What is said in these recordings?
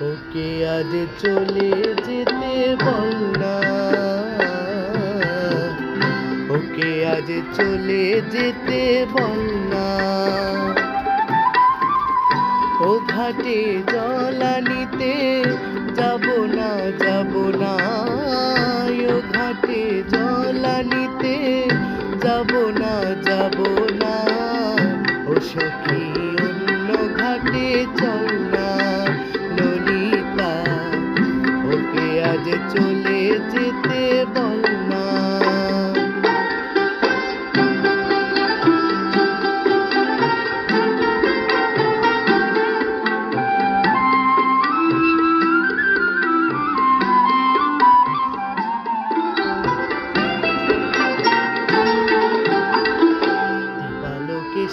ওকে আজ চলে যেতে বল ওকে আজ চলে যেতে বল না? ও ঘাটে না ও সখী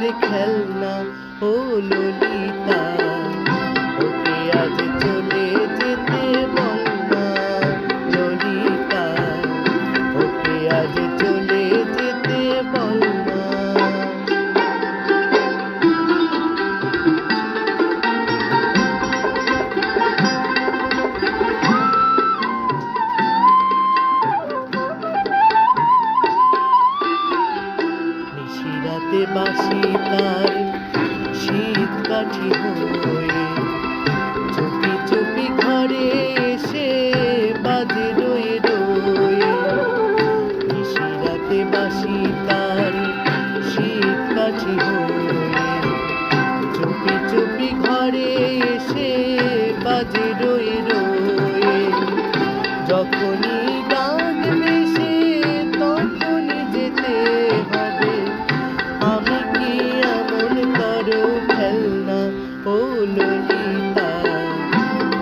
খেলনা ও ললিতা। নিশিরাতে বাসি তার শীত কাঠি হয়ে চুপি চুপি ঘরে এসে বাজে রয়ে রয়ে। নিশিরাতে বাসি তার শীত কাঠি হয়ে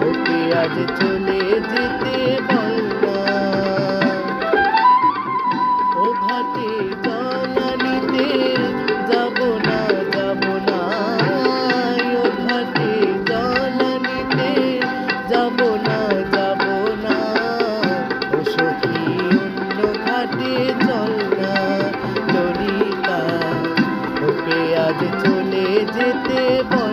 ওকে চলে যেতে যাব না যাব না না যাব না ও সখী অন্য ঘাটে চল না ললিতা ওকে আজ চলে যেতে বল